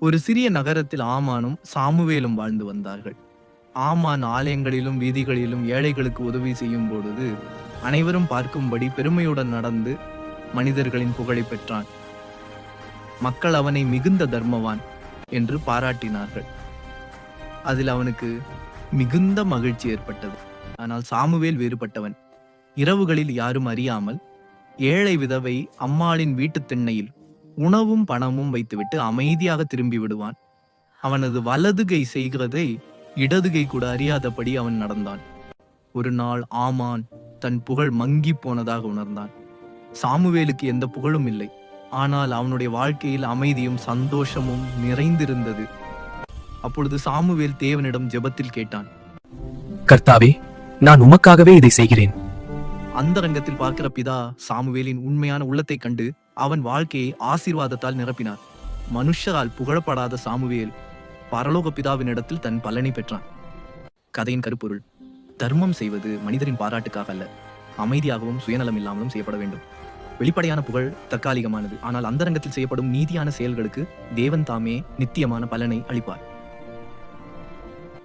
ஒரு சிறிய நகரத்தில் ஆமானும் சாமுவேலும் வாழ்ந்து வந்தார்கள். ஆமான் ஆலயங்களிலும் வீதிகளிலும் ஏழைகளுக்கு உதவி செய்யும் பொழுது அனைவரும் பார்க்கும்படி பெருமையுடன் நடந்து மனிதர்களின் புகழை பெற்றான். மக்கள் அவனை மிகுந்த தர்மவான் என்று பாராட்டினார்கள். அதில் அவனுக்கு மிகுந்த மகிழ்ச்சி ஏற்பட்டது. ஆனால் சாமுவேல் வேறுபட்டவன். இரவுகளில் யாரும் அறியாமல் ஏழை விதவை அம்மாளின் வீட்டுத் திண்ணையில் உணவும் பணமும் வைத்துவிட்டு அமைதியாக திரும்பி விடுவான். அவனது வலது கை செய்கிறதை இடது கை கூட அறியாதபடி அவன் நடந்தான். ஒரு நாள் ஆமான் தன் புகழ் மங்கி போனதாக உணர்ந்தான். சாமுவேலுக்கு எந்த புகழும் இல்லை. ஆனால் அவனுடைய வாழ்க்கையில் அமைதியும் சந்தோஷமும் நிறைந்திருந்தது. அப்பொழுது சாமுவேல் தேவனிடம் ஜெபத்தில் கேட்டான். கர்த்தாவே நான் உமக்காகவே இதை செய்கிறேன். அந்த ரங்கத்தில் பார்க்கிற பிதா சாமுவேலின் உண்மையான உள்ளத்தை கண்டு அவன் வாழ்க்கையை ஆசீர்வாதத்தால் நிரப்பினார். மனுஷரால் புகழப்படாத சாமுவேல் பரலோக பிதாவினிடத்தில் தன் பலனை பெற்றான். கதையின் கருப்பொருள் தர்மம் செய்வது மனிதரின் பாராட்டுக்காக அல்ல அமைதியாகவும் சுயநலம் இல்லாமலும் செய்யப்பட வேண்டும். வெளிப்படையான புகழ் தற்காலிகமானது ஆனால் அந்தரங்கத்தில் செய்யப்படும் நீதியான செயல்களுக்கு தேவன் தாமே நித்தியமான பலனை அளிப்பார்.